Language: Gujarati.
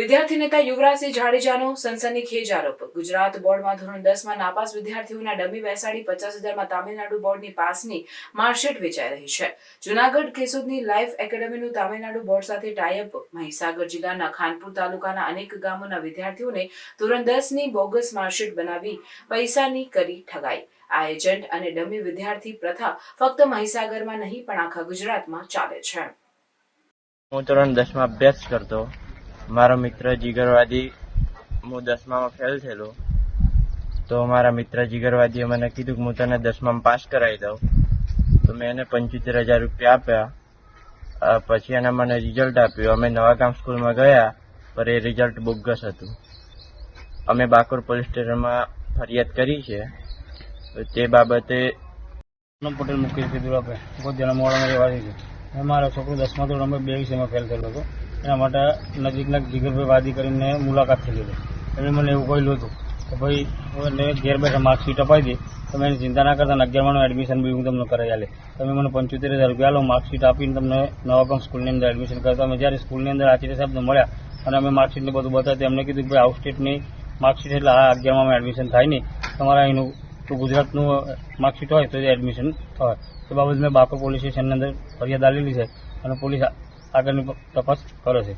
વિદ્યાર્થી નેતા યુવરાજસિંહ જાડેજાનો સનસનીખેજ આરોપ. ગુજરાત બોર્ડમાં ધોરણ દસમાં નાપાસ વિદ્યાર્થીઓના ડમી બેસાડી પચાસ હજારમાં તામિલનાડુ બોર્ડની પાસની માર્કશીટ વેચાઈ રહી છે. જુનાગઢ કેસુદની લાઈફ એકેડેમીનું તામિલનાડુ બોર્ડ સાથે ટાઈઅપ મહીસાગર જિલ્લાના ખાનપુર તાલુકાના અનેક ગામોના વિદ્યાર્થીઓને ધોરણ દસની બોગસ માર્કશીટ બનાવી પૈસાની કરી ઠગાઈ. આ એજન્ટ અને ડમી વિદ્યાર્થી પ્રથા ફક્ત મહીસાગરમાં નહીં, પણ આખા ગુજરાતમાં ચાલે છે. હું ધોરણ દસમાં અભ્યાસ કરતો મારો મિત્ર જીગરવાદી હું દસમામાં ફેલ થયેલો. તો મારા મિત્ર જીગરવાદીએ મને કીધું કે હું તને દસમામાં પાસ કરાવી દઉં. તો મેં એને પંચોતેર હજાર રૂપિયા આપ્યા. પછી એને મને રિઝલ્ટ આપ્યું. અમે નવાગામ સ્કૂલમાં ગયા, પર એ રિઝલ્ટ બોગસ હતું. અમે બાકોર પોલીસ સ્ટેશનમાં ફરિયાદ કરી છે. તો બાબતે પટેલ મુકેશ દુરાભાઈ. ગોધ્યાના મોડામાં રહેવાસી છે મારા છોકરો દસમા ધોરણમાં બે વિષયમાં ફેલ થયેલો હતો. એના માટે નજીકના જીગરભાઈ વાદી કરીને મુલાકાત થઈ લીધી એટલે મને એવું કહેલું હતું કે ભાઈ એને ઘેર બેઠા માર્કશીટ અપાઈ દે. તમે એની ચિંતા ના કરતા અગિયારમાંનું એડમિશન બી હું તમને કરાવી આલે તમે મને પંચોતેર હજાર રૂપિયા લો માર્કશીટ આપીને તમને નવાગામ સ્કૂલની અંદર એડમિશન કરતા અમે જ્યારે સ્કૂલની અંદર આચાર્ય સાહેબને મળ્યા અને અમે માર્કશીટને બધું બતાવ્યું એમને કીધું કે ભાઈ આઉટ સ્ટેટની માર્કશીટ એટલે આ અગિયારમાં એડમિશન થાય નહીં. તમારા અહીંનું તો ગુજરાતનું માર્કશીટ હોય તો એડમિશન થાય. એ બાબત મેં બાપર પોલીસ સ્ટેશનની અંદર ફરિયાદ આલેલી છે અને પોલીસ આગળની તપાસ કરે છે